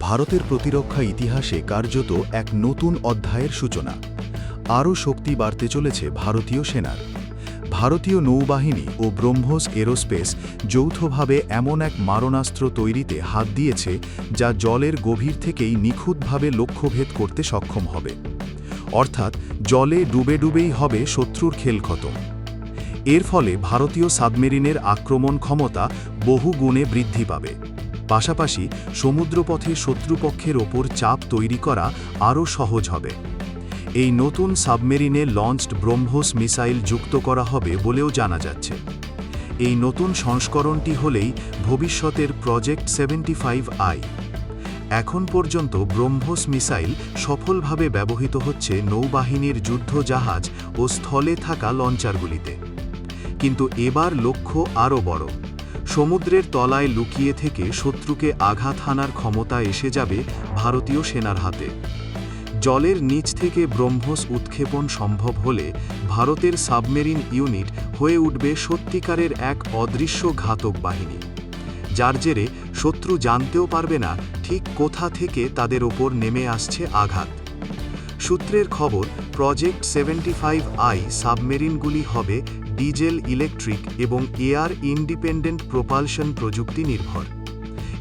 ভারতের প্রতিরক্ষা ইতিহাসে কার্যত এক নতুন অধ্যায়ের সূচনা। আরও শক্তি বাড়তে চলেছে ভারতীয় সেনার। ভারতীয় নৌবাহিনী ও ব্রহ্মোস এরোস্পেস যৌথভাবে এমন এক মারণাস্ত্র তৈরিতে হাত দিয়েছে যা জলের গভীর থেকেই নিখুঁতভাবে লক্ষ্যভেদ করতে সক্ষম হবে। অর্থাৎ জলে ডুবে ডুবেই হবে শত্রুর খেল এর ফলে ভারতীয় সাবমেরিনের আক্রমণ ক্ষমতা বহু গুণে বৃদ্ধি পাবে। পাশাপাশি সমুদ্রপথে শত্রুপক্ষের ওপর চাপ তৈরি করা আরও সহজ হবে। এই নতুন সাবমেরিনে লঞ্চড ব্রহ্মোস মিসাইল যুক্ত করা হবে বলেও জানা যাচ্ছে। এই নতুন সংস্করণটি হলেই ভবিষ্যতের প্রজেক্ট সেভেন্টি ফাইভ আই। এখন পর্যন্ত ব্রহ্মোস মিসাইল সফলভাবে ব্যবহৃত হচ্ছে নৌবাহিনীর যুদ্ধ জাহাজ ও স্থলে থাকা লঞ্চারগুলিতে। কিন্তু এবার লক্ষ্য আরও বড়। সমুদ্রের তলায় লুকিয়ে থেকে শত্রুকে আঘাত হানার ক্ষমতা এসে যাবে ভারতীয় সেনার হাতে। জলের নিচ থেকে ব্রহ্মস উৎক্ষেপণ সম্ভব হলে ভারতের সাবমেরিন ইউনিট হয়ে উঠবে সত্যিকারের এক অদৃশ্য ঘাতক বাহিনী। যার জেরে শত্রু জানতেও পারবে না ঠিক কোথা থেকে তাদের ওপর নেমে আসছে আঘাত। সূত্রের খবর, প্রজেক্ট সেভেন্টি ফাইভ আই সাবমেরিনগুলি হবে ডিজেল ইলেকট্রিক এবং এয়ার ইন্ডিপেন্ডেন্ট প্রোপালশন প্রযুক্তি নির্ভর।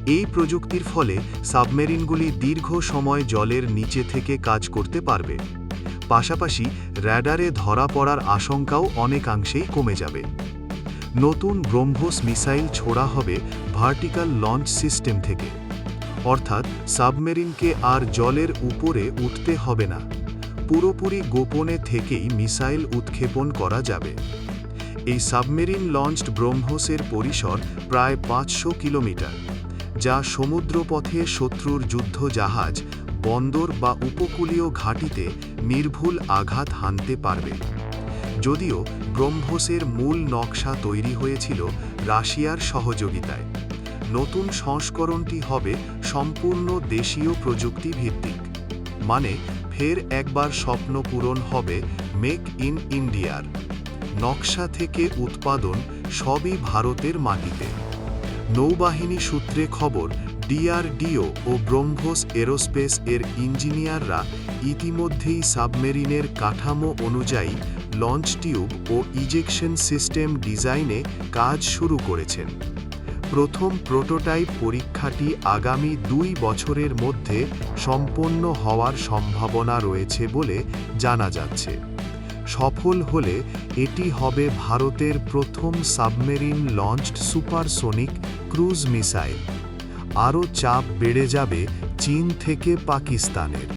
এই প্রযুক্তির ফলে সাবমেরিনগুলি দীর্ঘ সময় জলের নিচে থেকে কাজ করতে পারবে। পাশাপাশি র্যাডারে ধরা পড়ার আশঙ্কাও অনেকাংশেই কমে যাবে। নতুন ব্রহ্মোস মিসাইল ছোড়া হবে ভার্টিক্যাল লঞ্চ সিস্টেম থেকে। অর্থাৎ সাবমেরিনকে আর জলের উপরে উঠতে হবে না। পুরোপুরি গোপনে থেকেই মিসাইল উৎক্ষেপণ করা যাবে। এই সাবমেরিন লঞ্চড ব্রহ্মোসের পরিসর প্রায় পাঁচশো কিলোমিটার, যা সমুদ্রপথে শত্রুর যুদ্ধ জাহাজ বন্দর বা উপকূলীয় ঘাঁটিতে নির্ভুল আঘাত হানতে পারবে। যদিও ব্রহ্মোসের মূল নকশা তৈরি হয়েছিল রাশিয়ার সহযোগিতায়। নতুন সংস্করণটি হবে সম্পূর্ণ দেশীয় প্রযুক্তি ভিত্তিক মানে ফের একবার স্বপ্ন পূরণ হবে মেক ইন ইন্ডিয়ার। নকশা থেকে উৎপাদন সবই ভারতের মাটিতে। নৌবাহিনী সূত্রে খবর, ডিআরডিও ও ব্রহ্মোস এরোস্পেস এর ইঞ্জিনিয়াররা ইতিমধ্যেই সাবমেরিনের কাঠামো অনুযায়ী লঞ্চ টিউব ও ইজেকশন সিস্টেম ডিজাইনে কাজ শুরু করেছেন। প্রথম প্রোটোটাইপ পরীক্ষাটি আগামী দুই বছরের মধ্যে সম্পন্ন হওয়ার সম্ভাবনা রয়েছে বলে জানা যাচ্ছে। সফল হলে এটি হবে ভারতের প্রথম submarine launched supersonic cruise missile. আরও চাপ বেড়ে যাবে চীন থেকে পাকিস্তানের।